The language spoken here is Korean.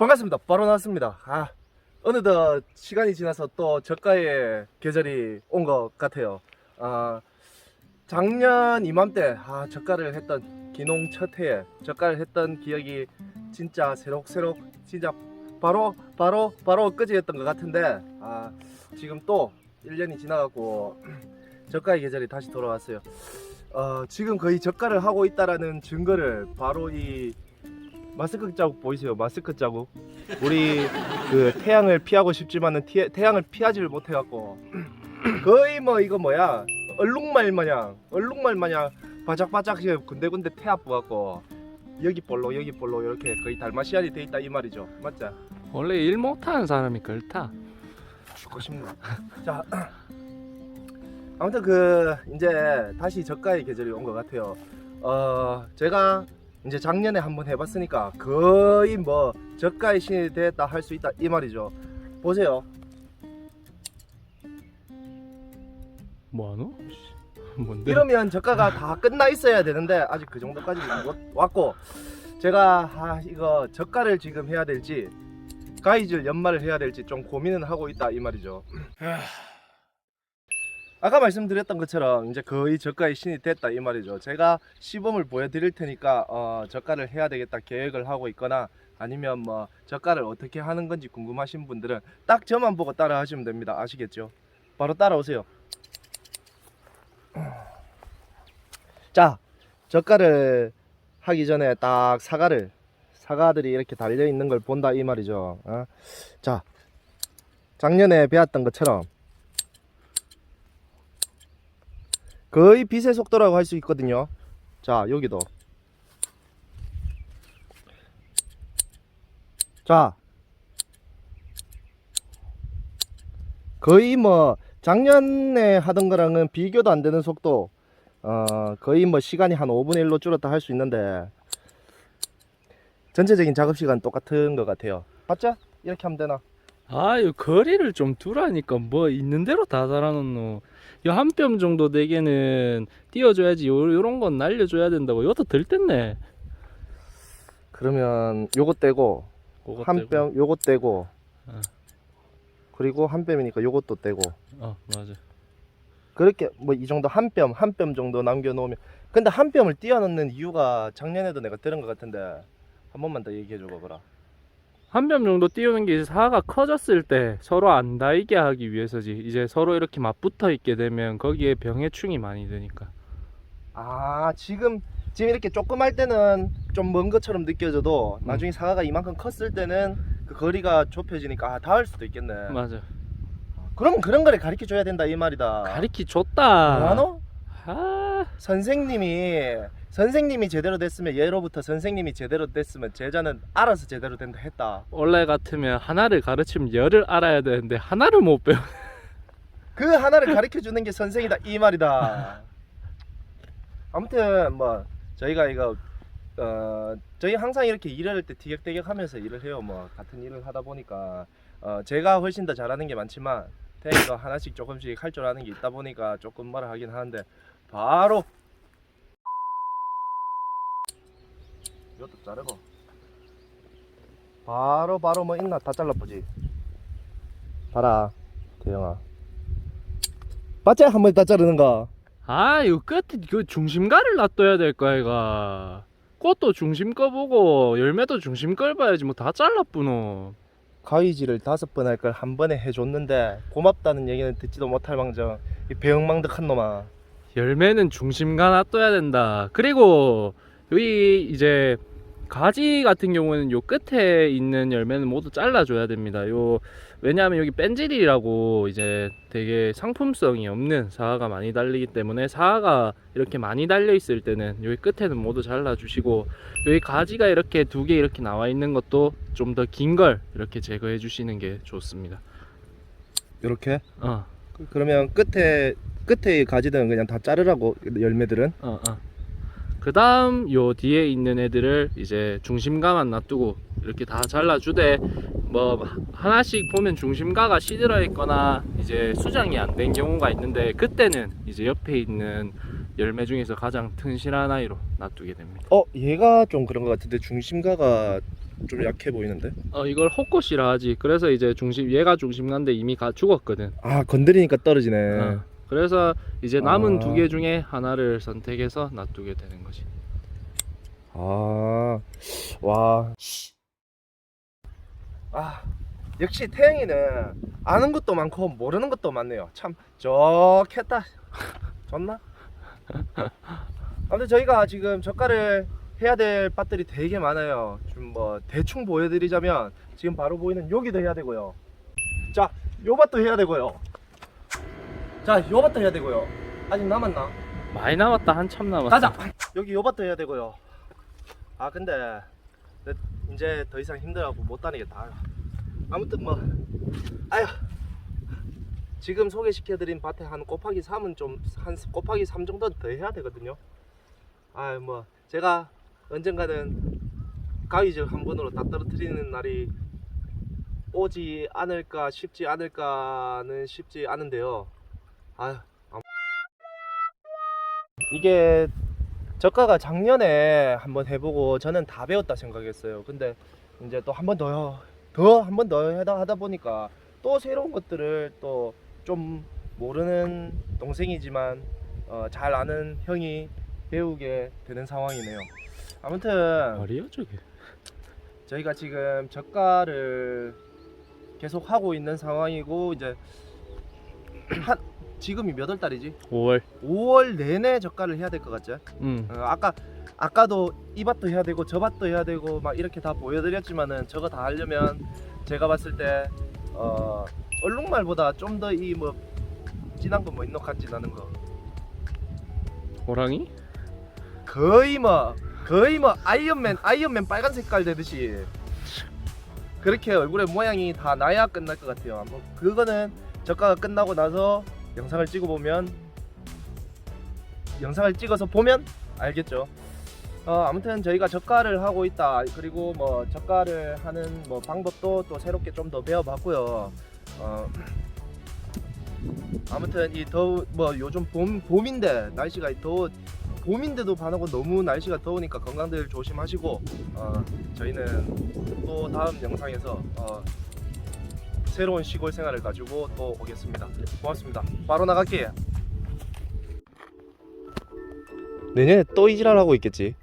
반갑습니다. 바로 나왔습니다. 아, 어느덧 시간이 지나서 또 저가의 계절이 온 것 같아요. 아, 작년 이맘때 아, 저가를 했던 기농 첫 해에 저가를 했던 기억이 진짜 새록새록 진짜 바로 바로 바로 끄지였던 것 같은데 아, 지금 또 1년이 지나가고 저가의 계절이 다시 돌아왔어요. 어, 지금 거의 저가를 하고 있다라는 증거를 바로 이 마스크 자국 보이세요? 마스크 자국. 우리 그 태양을 피하고 싶지만은 티, 태양을 피하지를 못해갖고 거의 뭐 이거 뭐야 얼룩말 마냥 얼룩말 마냥 바짝바짝 군데군데 태아 뿌갖고 여기 볼로 여기 볼로 이렇게 거의 달마시안이 돼 있다 이 말이죠. 맞자? 원래 일 못하는 사람이 그렇다. 죽고 싶네. 자, 아무튼 그 이제 다시 저가의 계절이 온 것 같아요. 어, 제가 이제 작년에 한번 해봤으니까 거의 뭐 저가의 신이 됐다 할 수 있다 이 말이죠. 보세요. 뭐하노? 뭔데? 이러면 저가가 다 끝나 있어야 되는데 아직 그 정도까지 못 왔고 제가 아, 이거 저가를 지금 해야 될지 가이질 연말을 해야 될지 좀 고민은 하고 있다 이 말이죠. 아까 말씀드렸던 것처럼 이제 거의 저가의 신이 됐다 이 말이죠. 제가 시범을 보여드릴 테니까 어, 저가를 해야 되겠다 계획을 하고 있거나 아니면 뭐 저가를 어떻게 하는 건지 궁금하신 분들은 딱 저만 보고 따라 하시면 됩니다. 아시겠죠? 바로 따라오세요. 자, 저가를 하기 전에 딱 사과를 사과들이 이렇게 달려 있는 걸 본다 이 말이죠. 어? 자, 작년에 배웠던 것처럼 거의 빛의 속도라고 할 수 있거든요. 자, 여기도. 자, 거의 뭐 작년에 하던 거랑은 비교도 안 되는 속도. 어, 거의 뭐 시간이 한 5분의 1로 줄었다 할 수 있는데 전체적인 작업 시간 똑같은 것 같아요. 맞죠? 이렇게 하면 되나? 아유 거리를 좀 두라니까 뭐 있는 대로 다 달아놓노. 요한 뼘 정도 되게는 띄워줘야지. 요 요런 건 날려줘야 된다고. 요것도 덜 뗐네. 그러면 요것 떼고 그것 한 떼고. 뼘 요것 떼고 어. 그리고 한 뼘이니까 요것도 떼고 어 맞아. 그렇게 뭐 이 정도 한 뼘 한 뼘 정도 남겨 놓으면 근데 한 뼘을 띄워 넣는 이유가 작년에도 내가 들은 것 같은데 한 번만 더 얘기해 줘 봐라. 한 뼘 정도 띄우는 게 사가 커졌을 때 서로 안 닿이게 하기 위해서지. 이제 서로 이렇게 맞붙어 있게 되면 거기에 병해충이 많이 되니까. 아 지금 지금 이렇게 조금 할 때는 좀 먼 것처럼 느껴져도 음. 나중에 사과가 이만큼 컸을 때는 그 거리가 좁혀지니까 아, 닿을 수도 있겠네. 맞아. 그러면 그런 거를 가르쳐 줘야 된다 이 말이다. 가리키 줬다. 뭐하노? 아, 선생님이 선생님이 제대로 됐으면 예로부터 선생님이 제대로 됐으면 제자는 알아서 제대로 된다 했다. 원래 같으면 하나를 가르치면 열을 알아야 되는데 하나를 못 배워. 그 하나를 가르쳐 주는 게 선생이다 이 말이다. 아무튼 뭐 저희가 이거 어 저희 항상 이렇게 일을 할때 티격태격하면서 일을 해요. 뭐 같은 일을 하다 보니까 어 제가 훨씬 더 잘하는 게 많지만 태희가 하나씩 조금씩 할 줄 아는 게 있다 보니까 조금 말을 하긴 하는데 바로 이것도 자르고 바로 바로 뭐 있나 다 잘라보지. 봐라 대영아. 맞지? 한 번에 다 자르는 거. 아, 이 끝에 그 중심가를 놔둬야 될 거야, 이가. 꽃도 중심 거 보고 열매도 중심 걸 봐야지 뭐 다 잘라뿌노. 가위질을 다섯 번 할 걸 한 번에 해줬는데 고맙다는 얘기는 듣지도 못할 망정 이 배영망덕한 놈아 열매는 중심 가 놔둬야 된다. 그리고 여기 이제 가지 같은 경우에는 요 끝에 있는 열매는 모두 잘라줘야 됩니다. 요 왜냐하면 여기 뺀질이라고 이제 되게 상품성이 없는 사과가 많이 달리기 때문에 사과가 이렇게 많이 달려 있을 때는 여기 끝에는 모두 잘라주시고 여기 가지가 이렇게 두 개 이렇게 나와 있는 것도 좀 더 긴 걸 이렇게 제거해 주시는 게 좋습니다. 이렇게 어, 그러면 끝에 끝에 가지들은 그냥 다 자르라고 열매들은 어, 어. 그 다음 요 뒤에 있는 애들을 이제 중심가만 놔두고 이렇게 다 잘라주되 뭐 하나씩 보면 중심가가 시들어 있거나 이제 수정이 안 된 경우가 있는데 그때는 이제 옆에 있는 열매 중에서 가장 튼실한 아이로 놔두게 됩니다. 어 얘가 좀 그런 것 같은데 중심가가 좀 약해 보이는데. 어 이걸 헛것이라 하지. 그래서 이제 중심 얘가 중심가인데 이미 가 죽었거든. 아 건드리니까 떨어지네. 어. 그래서 이제 남은 아. 두개 중에 하나를 선택해서 놔두게 되는 거지. 아, 와. 아, 역시 태영이는 아는 것도 많고 모르는 것도 많네요. 참 좋겠다. 좋나? 아무튼 저희가 지금 젓갈을 해야 될 밭들이 되게 많아요. 좀 뭐 대충 보여드리자면 지금 바로 보이는 여기도 해야 되고요. 자, 요 밭도 해야 되고요. 자, 요 밭도 해야 되고요. 아직 남았나? 많이 남았다 한참 남았어. 가자. 여기 요 밭도 해야 되고요. 아 근데 내- 이제 더 이상 힘들어갖고 못 다니겠다. 아무튼 뭐 아유 지금 소개시켜드린 밭에 한 곱하기 3은 좀 한 곱하기 3 정도는 더 해야 되거든요. 아유 뭐 제가 언젠가는 가위질 한 번으로 다 떨어뜨리는 날이 오지 않을까 쉽지 않을까는 쉽지 않은데요. 아무- 이게 저가가 작년에 한번 해보고 저는 다 배웠다 생각했어요. 근데 이제 또 한 번더더한 번더 하다 하다 보니까 또 새로운 것들을 또 좀 모르는 동생이지만 어, 잘 아는 형이 배우게 되는 상황이네요. 아무튼 말이야 저게. 저희가 지금 저가를 계속 하고 있는 상황이고 이제 한 지금이 몇 월 달이지? 5월. 5월 내내 저가를 해야 될 것 같지? 음. 어, 아까 아까도 이 밭도 해야 되고 저 밭도 해야 되고 막 이렇게 다 보여드렸지만은 저거 다 하려면 제가 봤을 때 어, 얼룩말보다 좀 더 이 뭐 진한 거뭐 있노 같지 나는 거 호랑이? 거의 뭐 거의 뭐 아이언맨 아이언맨 빨간 색깔 되듯이 그렇게 얼굴의 모양이 다 나야 끝날 것 같아요. 뭐 그거는 저가가 끝나고 나서 영상을 찍어 보면 영상을 찍어서 보면 알겠죠. 어, 아무튼 저희가 저가를 하고 있다. 그리고 뭐 저가를 하는 뭐 방법도 또 새롭게 좀 더 배워봤고요. 어, 아무튼 이 더우 뭐 요즘 봄 봄인데 날씨가 더워 봄인데도 반하고 너무 날씨가 더우니까 건강들 조심하시고 어, 저희는 또 다음 영상에서 어, 새로운 시골 생활을 가지고 또 오겠습니다. 고맙습니다. 바로 나갈게요. 내년에 또 이지랄하고 있겠지.